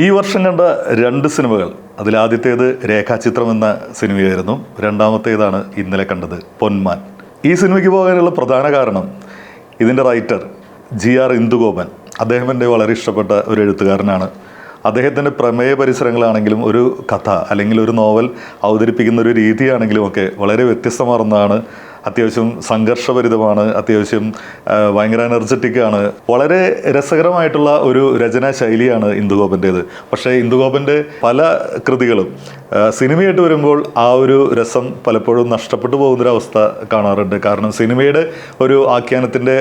ഈ വർഷം കണ്ട രണ്ട് സിനിമകൾ. അതിലാദ്യത്തേത് രേഖാചിത്രം എന്ന സിനിമയായിരുന്നു. രണ്ടാമത്തേതാണ് ഇന്നലെ കണ്ടത് പൊന്മാൻ. ഈ സിനിമയ്ക്ക് പോകാനുള്ള പ്രധാന കാരണം ഇതിന്റെ റൈറ്റർ ജി ആർ ഇന്ദുഗോപൻ. അദ്ദേഹം എന്റെ വളരെ ഇഷ്ടപ്പെട്ട ഒരു എഴുത്തുകാരനാണ്. അദ്ദേഹത്തിന്റെ പ്രമേയ പരിസരങ്ങളാണെങ്കിലും ഒരു കഥ അല്ലെങ്കിൽ ഒരു നോവൽ അവതരിപ്പിക്കുന്ന ഒരു രീതിയാണെങ്കിലും ഒക്കെ വളരെ വ്യത്യസ്തമാർന്നതാണ് അത്യാവശ്യം സംഘർഷഭരിതമാണ് അത്യാവശ്യം ഭയങ്കര എനർജറ്റിക് ആണ്. വളരെ രസകരമായിട്ടുള്ള ഒരു രചനാ ശൈലിയാണ് ഇന്ദുഗോപന്റേത് പക്ഷേ ഇന്ദുഗോപന്റെ പല കൃതികളും സിനിമയായിട്ട് വരുമ്പോൾ ആ ഒരു രസം പലപ്പോഴും നഷ്ടപ്പെട്ടു പോകുന്നൊരവസ്ഥ കാണാറുണ്ട്. കാരണം സിനിമയുടെ ഒരു ആഖ്യാനത്തിന്റെ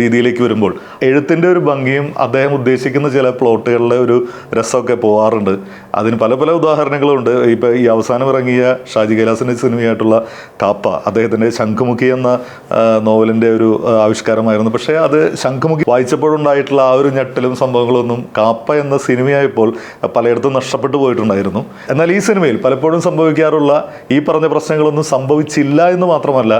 രീതിയിലേക്ക് വരുമ്പോൾ എഴുത്തിന്റെ ഒരു ഭംഗിയും അദ്ദേഹം ഉദ്ദേശിക്കുന്ന ചില പ്ലോട്ടുകളിലെ ഒരു രസമൊക്കെ പോകാറുണ്ട് അതിന് പല പല ഉദാഹരണങ്ങളുണ്ട്. ഇപ്പോൾ ഈ അവസാനം ഇറങ്ങിയ ഷാജി കൈലാസിന്റെ സിനിമയായിട്ടുള്ള കാപ്പ അദ്ദേഹത്തിന്റെ ശംഖുമുഖി എന്ന നോവലിന്റെ ഒരു ആവിഷ്കാരമായിരുന്നു. പക്ഷേ അത് ശംഖുമുഖി വായിച്ചപ്പോഴുണ്ടായിട്ടുള്ള ആ ഒരു ഞെട്ടലും സംഭവങ്ങളൊന്നും കാപ്പ എന്ന സിനിമയായപ്പോൾ പലയിടത്തും നഷ്ടപ്പെട്ടു പോയിട്ടുണ്ടായിരുന്നു. എന്നാൽ ഈ സിനിമയിൽ പലപ്പോഴും സംഭവിക്കാറുള്ള ഈ പറഞ്ഞ പ്രശ്നങ്ങളൊന്നും സംഭവിച്ചില്ല എന്ന് മാത്രമല്ല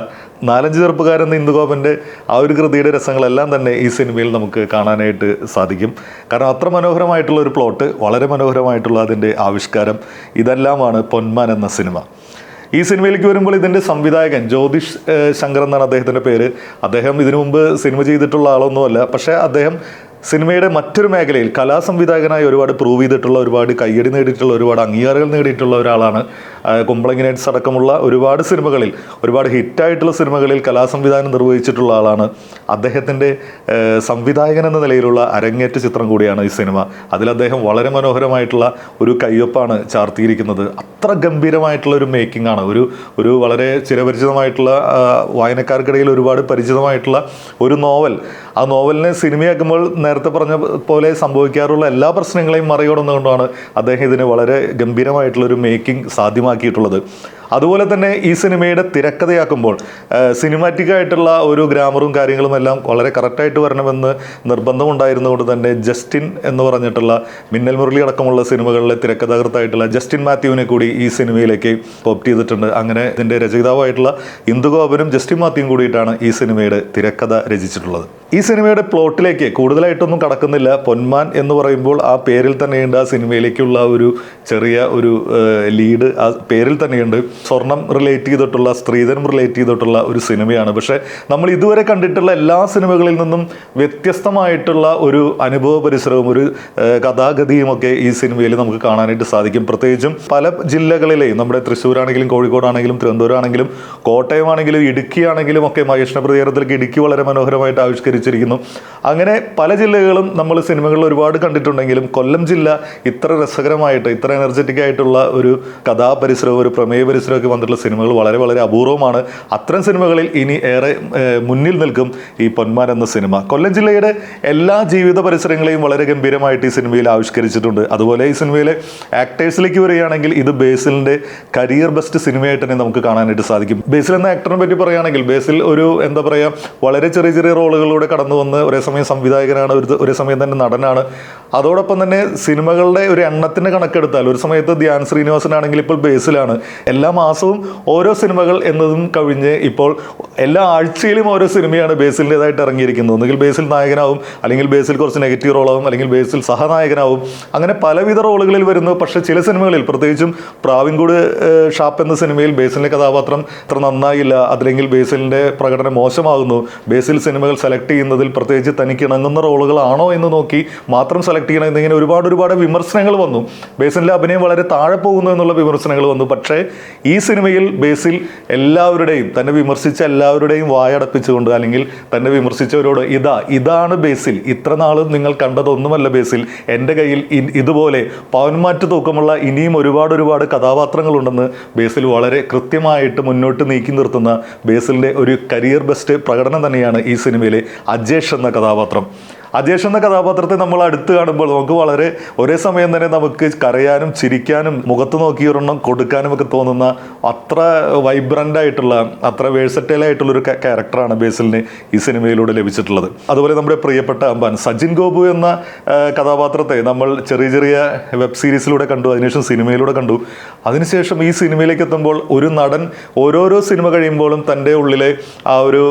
നാലഞ്ച് ചെറുപ്പക്കാരെന്ന ഇന്ദുഗോപന്റെ ആ ഒരു കൃതിയുടെ രസങ്ങളെല്ലാം തന്നെ ഈ സിനിമയിൽ നമുക്ക് കാണാനായിട്ട് സാധിക്കും. കാരണം അത്ര മനോഹരമായിട്ടുള്ള ഒരു പ്ലോട്ട് വളരെ മനോഹരമായിട്ടുള്ള അതിന്റെ ആവിഷ്കാരം ഇതെല്ലാമാണ് പൊന്മാൻ എന്ന സിനിമ. ഈ സിനിമയിലേക്ക് വരുമ്പോൾ ഇതിന്റെ സംവിധായകൻ ജ്യോതിഷ് ശങ്കർ എന്നാണ് അദ്ദേഹത്തിന്റെ പേര്. അദ്ദേഹം ഇതിനു മുമ്പ് സിനിമ ചെയ്തിട്ടുള്ള ആളൊന്നുമല്ല പക്ഷേ അദ്ദേഹം സിനിമയുടെ മറ്റൊരു മേഖലയിൽ കലാസംവിധായകനായി ഒരുപാട് പ്രൂവ് ചെയ്തിട്ടുള്ള ഒരുപാട് കയ്യടി നേടിയിട്ടുള്ള ഒരുപാട് അംഗീകാരങ്ങൾ നേടിയിട്ടുള്ള ഒരാളാണ് കുമ്പളങ്ങിനേറ്റ്സ് അടക്കമുള്ള ഒരുപാട് സിനിമകളിൽ ഒരുപാട് ഹിറ്റായിട്ടുള്ള സിനിമകളിൽ കലാസംവിധാനം നിർവഹിച്ചിട്ടുള്ള ആളാണ്. അദ്ദേഹത്തിന്റെ സംവിധായകൻ എന്ന നിലയിലുള്ള അരങ്ങേറ്റ ചിത്രം കൂടിയാണ് ഈ സിനിമ. അതിൽ അദ്ദേഹം വളരെ മനോഹരമായിട്ടുള്ള ഒരു കയ്യൊപ്പാണ് ചാർത്തിയിരിക്കുന്നത്. അത്ര ഗംഭീരമായിട്ടുള്ള ഒരു മേക്കിംഗ് ആണ്. ഒരു ഒരു വളരെ ചിരപരിചിതമായിട്ടുള്ള വായനക്കാർക്കിടയിൽ ഒരുപാട് പരിചിതമായിട്ടുള്ള ഒരു നോവൽ ആ നോവലിനെ സിനിമയാക്കുമ്പോൾ നേരത്തെ പറഞ്ഞ പോലെ സംഭവിക്കാറുള്ള എല്ലാ പ്രശ്നങ്ങളെയും മറികടന്നുകൊണ്ടാണ് അദ്ദേഹം ഇതിന് വളരെ ഗംഭീരമായിട്ടുള്ളൊരു മേക്കിംഗ് സാധ്യമാക്കിയിട്ടുള്ളത്. അതുപോലെ തന്നെ ഈ സിനിമയുടെ തിരക്കഥയാക്കുമ്പോൾ സിനിമാറ്റിക് ആയിട്ടുള്ള ഒരു ഗ്രാമറും കാര്യങ്ങളും എല്ലാം വളരെ കറക്റ്റായിട്ട് വരണമെന്ന് നിർബന്ധമുണ്ടായിരുന്നുകൊണ്ട് തന്നെ ജസ്റ്റിൻ എന്ന് പറഞ്ഞിട്ടുള്ള മിന്നൽ മുരളി അടക്കമുള്ള സിനിമകളിലെ തിരക്കഥാകൃത്തായിട്ടുള്ള ജസ്റ്റിൻ മാത്യുവിനെ കൂടി ഈ സിനിമയിലേക്ക് പോപ്റ്റ് ചെയ്തിട്ടുണ്ട്. അങ്ങനെ ഇതിന്റെ രചയിതാവായിട്ടുള്ള ഇന്ദുഗോപനും ജസ്റ്റിൻ മാത്യുവും കൂടിയിട്ടാണ് ഈ സിനിമയുടെ തിരക്കഥ രചിച്ചിട്ടുള്ളത്. ഈ സിനിമയുടെ പ്ലോട്ടിലേക്ക് കൂടുതലായിട്ടൊന്നും കടക്കുന്നില്ല. പൊന്മാൻ എന്ന് പറയുമ്പോൾ ആ പേരിൽ തന്നെയുണ്ട് ആ സിനിമയിലേക്കുള്ള ഒരു ചെറിയ ഒരു ലീഡ്. ആ പേരിൽ തന്നെയുണ്ട്. സ്വർണം റിലേറ്റ് ചെയ്തിട്ടുള്ള സ്ത്രീധനം റിലേറ്റ് ചെയ്തിട്ടുള്ള ഒരു സിനിമയാണ്. പക്ഷേ നമ്മൾ ഇതുവരെ കണ്ടിട്ടുള്ള എല്ലാ സിനിമകളിൽ നിന്നും വ്യത്യസ്തമായിട്ടുള്ള ഒരു അനുഭവ പരിസരവും ഒരു ഏഹ്, കഥാഗതിയും ഒക്കെ ഈ സിനിമയിൽ നമുക്ക് കാണാനായിട്ട് സാധിക്കും. പ്രത്യേകിച്ചും പല ജില്ലകളിലെയും നമ്മുടെ തൃശ്ശൂരാണെങ്കിലും കോഴിക്കോടാണെങ്കിലും തിരുവനന്തപുരമാണെങ്കിലും കോട്ടയമാണെങ്കിലും ഇടുക്കിയാണെങ്കിലും ഒക്കെ മഹേഷ്ണ പ്രതികരണത്തിലേക്ക് ഇടുക്കി വളരെ മനോഹരമായിട്ട് ആവിഷ്കരിച്ചിരിക്കുന്നു. അങ്ങനെ പല ജില്ലകളും നമ്മൾ സിനിമകളിൽ ഒരുപാട് കണ്ടിട്ടുണ്ടെങ്കിലും കൊല്ലം ജില്ല ഇത്ര രസകരമായിട്ട് ഇത്ര എനർജറ്റിക് ആയിട്ടുള്ള ഒരു കഥാപരിസരവും ഒരു പ്രമേയ പരിസരമൊക്കെ വന്നിട്ടുള്ള സിനിമകൾ വളരെ വളരെ അപൂർവമാണ്. അത്തരം സിനിമകളിൽ ഇനി ഏറെ മുന്നിൽ നിൽക്കും ഈ പൊന്മാൻ എന്ന സിനിമ. കൊല്ലം ജില്ലയുടെ എല്ലാ ജീവിത പരിസരങ്ങളെയും വളരെ ഗംഭീരമായിട്ട് ഈ സിനിമയിൽ ആവിഷ്കരിച്ചിട്ടുണ്ട്. അതുപോലെ ഈ സിനിമയിലെ ആക്ടേഴ്സിലേക്ക് വരികയാണെങ്കിൽ ഇത് ബേസിലിന്റെ കരിയർ ബെസ്റ്റ് സിനിമയായിട്ട് തന്നെ നമുക്ക് കാണാനായിട്ട് സാധിക്കും. ബേസിൽ എന്ന ആക്ടറിനെ പറ്റി പറയുകയാണെങ്കിൽ ബേസിൽ ഒരു എന്താ പറയുക വളരെ ചെറിയ ചെറിയ റോളുകളിലൂടെ കടന്നു വന്ന് ഒരേ സമയം സംവിധായകനാണ് ഒരു ഒരേ സമയം തന്നെ നടനാണ്. അതോടൊപ്പം തന്നെ സിനിമകളുടെ ഒരു എണ്ണത്തിന്റെ കണക്കെടുത്താൽ ഒരു സമയത്ത് ധ്യാൻ ശ്രീനിവാസൻ ആണെങ്കിൽ ഇപ്പോൾ ബേസിലാണ്. എല്ലാ മാസവും ഓരോ സിനിമകൾ എന്നതും കഴിഞ്ഞ് ഇപ്പോൾ എല്ലാ ആഴ്ചയിലും ഓരോ സിനിമയാണ് ബേസിലിന്റെതായിട്ട് ഇറങ്ങിയിരിക്കുന്നത്. ഒന്നുകിൽ ബേസിൽ നായകനാവും അല്ലെങ്കിൽ ബേസിൽ കുറച്ച് നെഗറ്റീവ് റോളാവും അല്ലെങ്കിൽ ബേസിൽ സഹനായകനാവും. അങ്ങനെ പലവിധ റോളുകളിൽ വരുന്നു. പക്ഷേ ചില സിനിമകളിൽ പ്രത്യേകിച്ചും പ്രാവിൻകൂട് ഷാപ്പ് എന്ന സിനിമയിൽ ബേസിലിന്റെ കഥാപാത്രം അത്ര നന്നായില്ല. അതല്ലെങ്കിൽ ബേസിലിന്റെ പ്രകടനം മോശമാകുന്നു. ബേസിൽ സിനിമകൾ സെലക്ട് ചെയ്യുന്നതിൽ പ്രത്യേകിച്ച് തനിക്ക് ഇണങ്ങുന്ന റോളുകളാണോ എന്ന് നോക്കി മാത്രം സെലക്ട് ചെയ്യണം എന്നിങ്ങനെ ഒരുപാട് ഒരുപാട് വിമർശനങ്ങൾ വന്നു. ബേസിലെ അഭിനയം വളരെ താഴെ പോകുന്നു എന്നുള്ള വിമർശനങ്ങൾ വന്നു. പക്ഷേ ഈ സിനിമയിൽ ബേസിൽ എല്ലാവരുടെയും തന്നെ വിമർശിച്ച എല്ലാവരുടെയും വായടപ്പിച്ചുകൊണ്ട് അല്ലെങ്കിൽ തന്നെ വിമർശിച്ചവരോട് ഇതാ ഇതാണ് ബേസിൽ ഇത്ര നാളും നിങ്ങൾ കണ്ടതൊന്നുമല്ല ബേസിൽ എന്റെ കയ്യിൽ ഇതുപോലെ പവൻമാറ്റ് തൂക്കമുള്ള ഇനിയും ഒരുപാട് ഒരുപാട് കഥാപാത്രങ്ങളുണ്ടെന്ന് ബേസിൽ വളരെ കൃത്യമായിട്ട് മുന്നോട്ട് നീക്കി നിർത്തുന്ന ബേസിലിന്റെ ഒരു കരിയർ ബെസ്റ്റ് പ്രകടനം തന്നെയാണ് ഈ സിനിമയിലെ അജേഷ് എന്ന കഥാപാത്രം. അജേഷ് എന്ന കഥാപാത്രത്തെ നമ്മൾ അടുത്ത് കാണുമ്പോൾ നമുക്ക് വളരെ ഒരേ സമയം തന്നെ നമുക്ക് കരയാനും ചിരിക്കാനും മുഖത്ത് നോക്കി ഒരെണ്ണം കൊടുക്കാനും ഒക്കെ തോന്നുന്ന അത്ര വൈബ്രന്റ് ആയിട്ടുള്ള അത്ര വേഴ്സറ്റൈൽ ആയിട്ടുള്ള ഒരു ക്യാരക്ടറാണ് ബേസിലിന് ഈ സിനിമയിലൂടെ ലഭിച്ചിട്ടുള്ളത്. അതുപോലെ നമ്മുടെ പ്രിയപ്പെട്ട അമ്പാൻ സജിൻ ഗോപു എന്ന കഥാപാത്രത്തെ നമ്മൾ ചെറിയ ചെറിയ വെബ് സീരീസിലൂടെ കണ്ടു അതിനുശേഷം സിനിമയിലൂടെ കണ്ടു. അതിനുശേഷം ഈ സിനിമയിലേക്ക് എത്തുമ്പോൾ ഒരു നടൻ ഓരോരോ സിനിമ കഴിയുമ്പോഴും തന്റെ ഉള്ളിലെ ആ ഒരു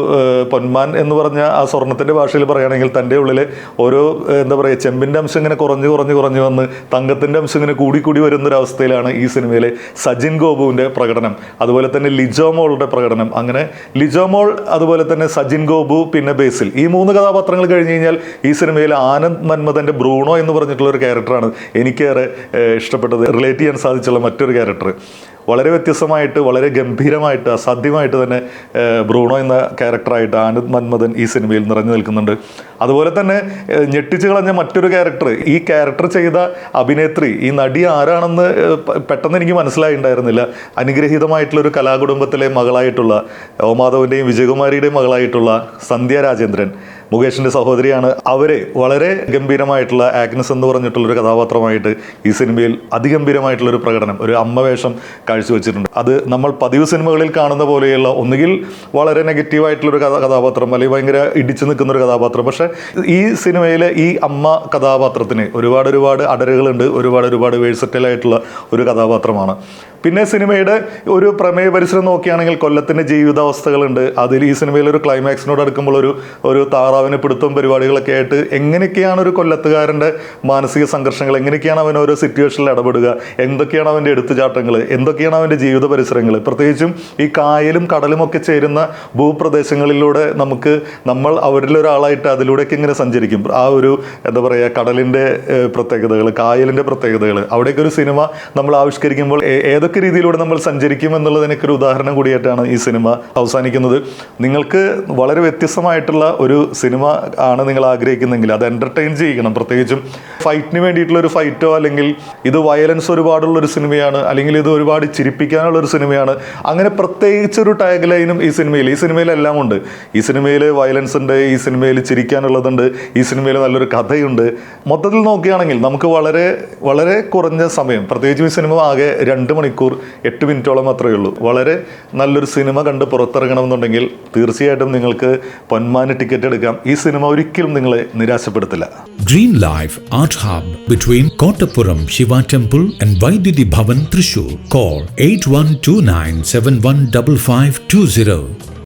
പൊന്മാൻ എന്ന് പറഞ്ഞ ആ സ്വർണത്തിന്റെ ഭാഷയിൽ പറയുകയാണെങ്കിൽ തന്റെ ഉള്ളിലെ ഓരോ എന്താ പറയുക ചെമ്പിന്റെ അംശം ഇങ്ങനെ കുറഞ്ഞ് കുറഞ്ഞ് കുറഞ്ഞ് വന്ന് തങ്കത്തിന്റെ അംശം ഇങ്ങനെ കൂടി കൂടി വരുന്നൊരവസ്ഥയിലാണ് ഈ സിനിമയിലെ സജിൻ ഗോപുവിന്റെ പ്രകടനം. അതുപോലെ തന്നെ ലിജോമോളുടെ പ്രകടനം. അങ്ങനെ ലിജോമോൾ അതുപോലെ തന്നെ സജിൻ ഗോപു പിന്നെ ബേസിൽ. ഈ മൂന്ന് കഥാപാത്രങ്ങൾ കഴിഞ്ഞ് കഴിഞ്ഞാൽ ഈ സിനിമയിൽ ആനന്ദ് മന്മഥന്റെ ബ്രൂണോ എന്ന് പറഞ്ഞിട്ടുള്ള ഒരു ക്യാരക്ടറാണ് എനിക്കേറെ ഇഷ്ടപ്പെട്ടത്. റിലേറ്റ് ചെയ്യാൻ സാധിച്ചുള്ള മറ്റൊരു ക്യാരക്ടർ വളരെ വ്യത്യസ്തമായിട്ട് വളരെ ഗംഭീരമായിട്ട് അസാധ്യമായിട്ട് തന്നെ ബ്രൂണോ എന്ന ക്യാരക്ടറായിട്ട് ആനന്ദ് മന്മഥൻ ഈ സിനിമയിൽ നിറഞ്ഞു നിൽക്കുന്നുണ്ട്. അതുപോലെ തന്നെ ഞെട്ടിച്ചു കളഞ്ഞ മറ്റൊരു ക്യാരക്ടർ ഈ ക്യാരക്ടർ ചെയ്ത അഭിനേത്രി ഈ നടി ആരാണെന്ന് പെട്ടെന്ന് എനിക്ക് മനസ്സിലായിണ്ടായിരുന്നില്ല അനുഗ്രഹീതമായിട്ടുള്ള ഒരു കലാകുടുംബത്തിലെ മകളായിട്ടുള്ള ഓമാധവന്റെയും വിജയകുമാരിയുടെയും മകളായിട്ടുള്ള സന്ധ്യ രാജേന്ദ്രൻ. മുകേഷിന്റെ സഹോദരിയാണ് അവരെ വളരെ ഗംഭീരമായിട്ടുള്ള ആഗ്നസ് എന്ന് പറഞ്ഞിട്ടുള്ള ഒരു കഥാപാത്രമായിട്ട് ഈ സിനിമയിൽ അതിഗംഭീരമായിട്ടുള്ള ഒരു പ്രകടനം ഒരു അമ്മ വേഷം കാഴ്ചവെച്ചിട്ടുണ്ട്. അത് നമ്മൾ പതിവ് സിനിമകളിൽ കാണുന്ന പോലെയുള്ള ഒന്നുകിൽ വളരെ നെഗറ്റീവായിട്ടുള്ള ഒരു കഥ കഥാപാത്രം അല്ലെങ്കിൽ ഭയങ്കര ഇടിച്ചു നിൽക്കുന്ന ഒരു കഥാപാത്രം. പക്ഷേ ഈ സിനിമയിലെ ഈ അമ്മ കഥാപാത്രത്തിന് ഒരുപാട് ഒരുപാട് അടരുകളുണ്ട് ഒരുപാട് ഒരുപാട് വേഴ്സറ്റലായിട്ടുള്ള ഒരു കഥാപാത്രമാണ്. പിന്നെ സിനിമയുടെ ഒരു പ്രമേയ പരിസരം നോക്കുകയാണെങ്കിൽ കൊല്ലത്തിന്റെ ജീവിതാവസ്ഥകളുണ്ട്. അതിൽ ഈ സിനിമയിൽ ഒരു ക്ലൈമാക്സിനോട് അടുക്കുമ്പോൾ ഒരു ഒരു താറാവിനെ പിടുത്തം പരിപാടികളൊക്കെ ആയിട്ട് എങ്ങനെയൊക്കെയാണ് ഒരു കൊല്ലത്തുകാരന്റെ മാനസിക സംഘർഷങ്ങൾ? എങ്ങനെയൊക്കെയാണ് അവൻ ഓരോ സിറ്റുവേഷനിൽ ഇടപെടുക? എന്തൊക്കെയാണ് അവന്റെ എടുത്തുചാട്ടങ്ങൾ? എന്തൊക്കെയാണ് അവന്റെ ജീവിത പരിസരങ്ങൾ? പ്രത്യേകിച്ചും ഈ കായലും കടലും ഒക്കെ ചേരുന്ന ഭൂപ്രദേശങ്ങളിലൂടെ നമുക്ക് നമ്മൾ അവരിലൊരാളായിട്ട് അതിലൂടെയൊക്കെ ഇങ്ങനെ സഞ്ചരിക്കും. ആ ഒരു എന്താ പറയുക കടലിന്റെ പ്രത്യേകതകൾ കായലിന്റെ പ്രത്യേകതകൾ. അവിടെയൊക്കെ ഒരു സിനിമ നമ്മൾ ആവിഷ്കരിക്കുമ്പോൾ ഏതൊക്കെ രീതിയിലൂടെ നമ്മൾ സഞ്ചരിക്കും എന്നുള്ളതിനൊക്കെ ഒരു ഉദാഹരണം കൂടിയായിട്ടാണ് ഈ സിനിമ അവസാനിക്കുന്നത്. നിങ്ങൾക്ക് വളരെ വ്യത്യസ്തമായിട്ടുള്ള ഒരു സിനിമ ആണ് നിങ്ങൾ ആഗ്രഹിക്കുന്നെങ്കിൽ അത് എന്റർടൈൻ ചെയ്യിക്കണം. പ്രത്യേകിച്ചും ഫൈറ്റിന് വേണ്ടിയിട്ടുള്ള ഒരു ഫൈറ്റോ അല്ലെങ്കിൽ ഇത് വയലൻസ് ഒരുപാടുള്ള ഒരു സിനിമയാണ് അല്ലെങ്കിൽ ഇത് ഒരുപാട് ചിരിപ്പിക്കാനുള്ള ഒരു സിനിമയാണ്. അങ്ങനെ പ്രത്യേകിച്ചൊരു ടാഗ് ലൈനും ഈ സിനിമയിൽ ഈ സിനിമയിലെല്ലാം ഉണ്ട്. ഈ സിനിമയിൽ വയലൻസ് ഉണ്ട് ഈ സിനിമയിൽ ചിരിക്കാനുള്ളതുണ്ട് ഈ സിനിമയിൽ നല്ലൊരു കഥയുണ്ട്. മൊത്തത്തിൽ നോക്കുകയാണെങ്കിൽ നമുക്ക് വളരെ വളരെ കുറഞ്ഞ സമയം പ്രത്യേകിച്ചും ഈ സിനിമ ആകെ രണ്ട് മണിക്കൂർ എട്ട് മിനിറ്റോളം മാത്രമേ ഉള്ളൂ. വളരെ നല്ലൊരു സിനിമ കണ്ട് പുറത്തിറങ്ങണമെന്നുണ്ടെങ്കിൽ തീർച്ചയായിട്ടും നിങ്ങൾക്ക് പൊന്മാന് ടിക്കറ്റ് എടുക്കാം. പറയാം ഈ സിനിമ ഒരിക്കലും നിങ്ങളെ നിരാശപ്പെടുത്തില്ല. Green life art hub between Kottappuram Shiva temple and Vaidyuthi Bhavan Thrissur call eight one two nine seven one double five two zero